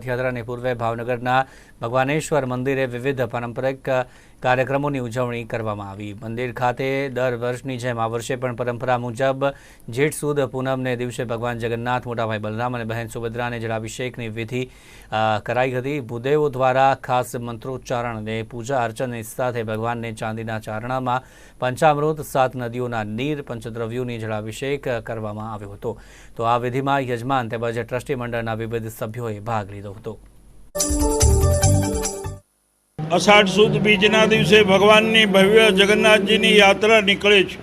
રથયાત્રાની પૂર્વે ભાવનગરના ભગવાનેશ્વર મંદિરે વિવિધ પારંપરિક કાર્યક્રમોની ઉજવણી કરવામાં આવી. મંદિર ખાતે દર વર્ષની જેમ આ વર્ષે પણ પરંપરા મુજબ જેઠ સુદ પૂનમને દિવસે ભગવાન જગન્નાથ, મોટાભાઈ બલરામ અને બહેન સુભદ્રાને જળાભિષેકની વિધિ કરાઈ હતી. ભૂદેવો દ્વારા ખાસ મંત્રોચ્ચારણ અને પૂજા અર્ચનની સાથે ભગવાનને ચાંદીના ચારણામાં પંચામૃત, સાત નદીઓના નીર, પંચદ્રવ્યોની જળાભિષેક કરવામાં આવ્યો હતો. તો આ વિધિમાં યજમાન તેમજ ટ્રસ્ટી મંડળના વિવિધ સભ્યોએ ભાગ લીધો. હતો. અષાઢ સુદ બીજના દિવસે ભગવાનની ભવ્ય જગન્નાથજીની યાત્રા નીકળે છે.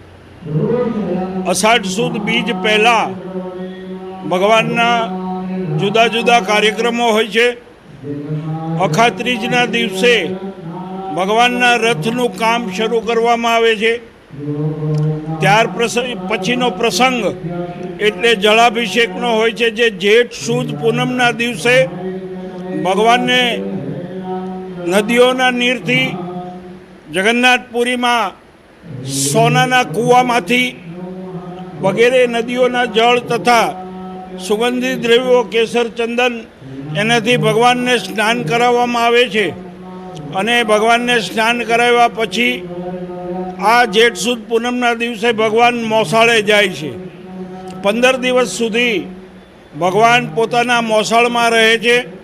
અષાઢ સુદ બીજ પહેલાં ભગવાનના જુદા જુદા કાર્યક્રમો હોય છે. અખાત્રીજના દિવસે ભગવાનના રથનું કામ શરૂ કરવામાં આવે છે. ત્યાર પ્રસંગ, પછીનો પ્રસંગ એટલે જળાભિષેકનો હોય છે, જે જેઠ સુદ પૂનમના દિવસે ભગવાનને નદીઓના નીરથી જગન્નાથપુરીમાં સોનાના કૂવામાંથી વગેરે નદીઓના જળ તથા સુગંધિત દ્રવ્યો કેસર ચંદન એનાથી ભગવાનને સ્નાન કરાવવામાં આવે છે. અને ભગવાનને સ્નાન કરાવ્યા પછી આ જેઠ સુદ પૂનમના દિવસે ભગવાન મોસાળે જાય છે. પંદર દિવસ સુધી ભગવાન પોતાના મોસાળમાં રહે છે.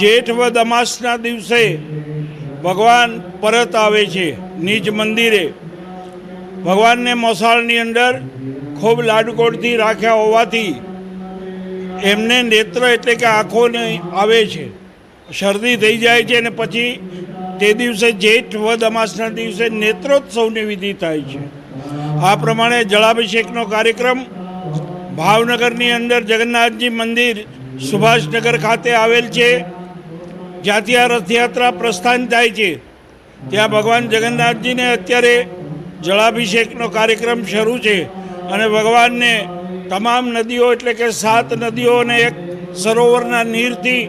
જેઠ વદ અમાસના દિવસે ભગવાન પરત આવે છે નિજ મંદિરે. ભગવાનને મોસાળની અંદર ખૂબ લાડકોડથી રાખ્યા હોવાથી એમને નેત્ર એટલે કે આંખોને આવે છે. શરદી થઈ જાય છે અને પછી તે દિવસે જેઠ વદ અમાસના દિવસે નેત્રોત્સવની વિધિ થાય છે. આ પ્રમાણે જળાભિષેકનો કાર્યક્રમ ભાવનગરની અંદર જગન્નાથજી મંદિર સુભાષનગર ખાતે આવેલ છે. જ્યાંથી ત્યાં રથયાત્રા પ્રસ્થાન થાય છે. ત્યાં ભગવાન જગન્નાથજીને અત્યારે જળાભિષેકનો કાર્યક્રમ શરૂ છે અને ભગવાનને તમામ નદીઓ એટલે કે સાત નદીઓ અને એક સરોવરના નીરથી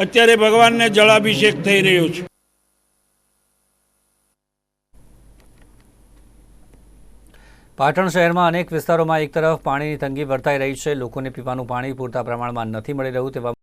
અત્યારે ભગવાનને જળાભિષેક થઈ રહ્યો છે. પાટણ શહેરમાં અનેક વિસ્તારોમાં એક તરફ પાણીની તંગી વર્તાઈ રહી છે. લોકોને પીવાનું પાણી પૂરતા પ્રમાણમાં નથી મળી રહ્યું તેવા